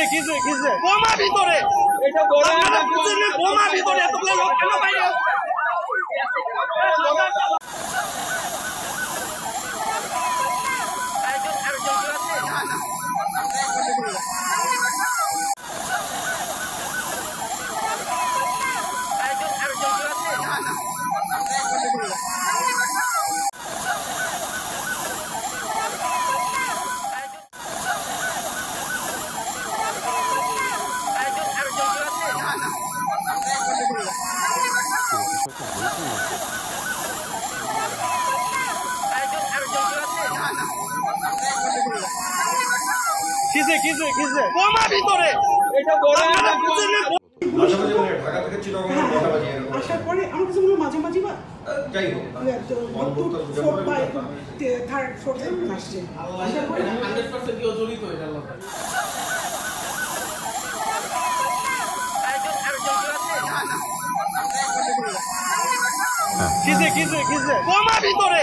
কিসে কিসে কিসে? বোমা ভিতরে! এটা বড় বোমা ভিতরে এতগুলো লোক কেন বাইরে কিসে কিসে কিসে? বোমা ভিতরে! মাঝামাঝি মানে ঢাকা থেকে এরকম? আসার পরে আমার কাছে মনে হয় মাঝামাঝি বা? যাই হোক। থার্ড ফোর্থ আসছে। আসার পরে কিসে কিসে কিসে বোমা ভিতরে আপনারা বুঝেন না বোমা ভিতরে!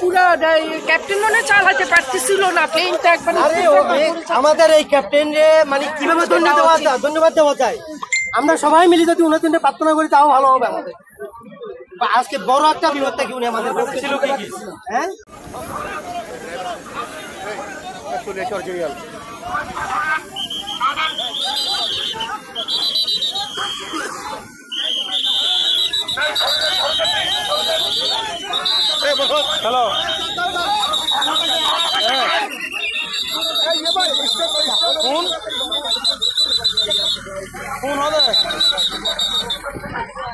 পুরো ক্যাপ্টেন মনে চালাতে পারতেছিল না প্লেনটা একবার আমাদের এই ক্যাপ্টেন রে মানে কীভাবে ধন্যবাদ দেওয়া- ধন্যবাদ দেওয়া যায়। আমরা সবাই মিলে যদি উনার জন্য প্রার্থনা করি তাও ভালো হবে আমাদের। আজকে বড় একটা বিপদ থেকে উনি আমাদের ছিল হ্যাঁ? হ্যালো কোন কোন হবে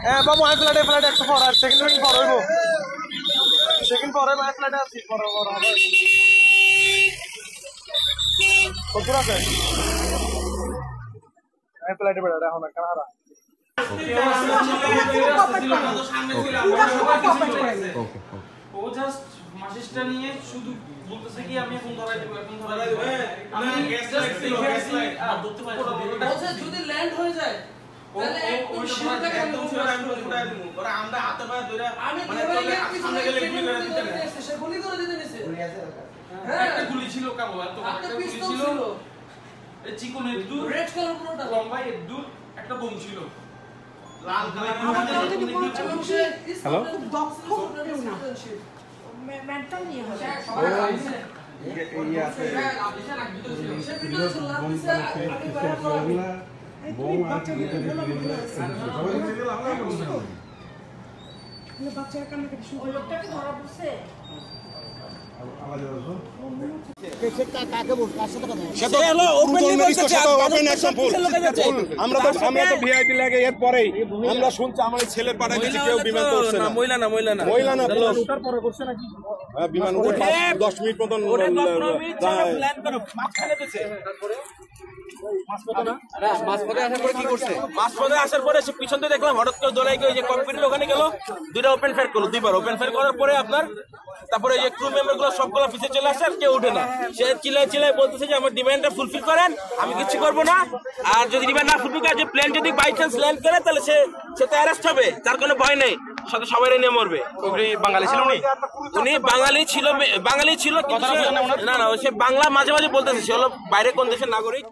হ্যাঁ বাবু আই ফ্লাইটে ফ্লাইট একটু পর আর সেকেন্ড মিনিট পর হইব। সেকেন্ড পর হইব আই ফ্লাইটে আসছি পর পর হবে। কত আছে? আই ফ্লাইটে বেড়া এখন একটা হারা। ও জাস্ট মাসিসটা নিয়ে শুধু বলতেছে কি আমি এখন ধরাই দেবো এখন ধরাই দেবো। আমি just দেখে আসছি, আর ধরতে পারছি না। বলছে যদি ল্যান্ড হয়ে যায় তাহলে ওই শিরোটা সময় একদম একদম ফোকাস আমি করে ধরাই ওরা আমরা হাতে পায়ে ধরে আমি মানে ধরে সামনে গেলে গুলি করে দিতে সে গুলি করে দিতে নিছে। একটা গুলি ছিল কেবল এত একটা একটা গুলি ছিল ছিল। এই চিকন রেড কালার পুরোটা লম্বা এদ্দুর একটা বোম ছিল। লাল কালার হ্যালো? কেউ নিয়ে হবে। বাচ্চারা কান্নাকাটি শুরু করে লোকটাকে ধরা পড়ছে। আমরা তো আমরা তো ভিআইপি লাগে এরপরেই আমরা শুনছি আমার ছেলের দিয়েছে কেউ বিমান করছে না। মহিলা না মহিলা না। মহিলা না প্লাস হ্যাঁ বিমান উঠে পাঁচ- দশ মিনিট মতন আসার পরে সে পিছন দিয়ে দেখলাম হঠাৎ করে দৌড়াই যে কম্পিউটার ওখানে গেল দুইটা ওপেন ফায়ার করল দুইবার ওপেন ফায়ার করার পরে আপনার তারপরে যে ক্রু মেম্বারগুলো সবগুলো পিছিয়ে চলে আসছে আর কেউ উঠে না। সে বলতেছে যে আমার ডিমান্ডটা ফুলফিল করেন আমি কিছু করব না। আর যদি ডিমান্ড না ফুলফিল করে যে প্লেন যদি বাই চান্স ল্যান্ড করে তাহলে সে সে তো অ্যারেস্ট হবে তার কোনো ভয় নেই। সাথে সবাই নিয়ে মরবে। বাঙালি ছিল উনি? উনি বাঙালি ছিল বাঙালি ছিল না না সে বাংলা মাঝে মাঝে বলতেছে সে হলো বাইরে কোন দেশের নাগরিক?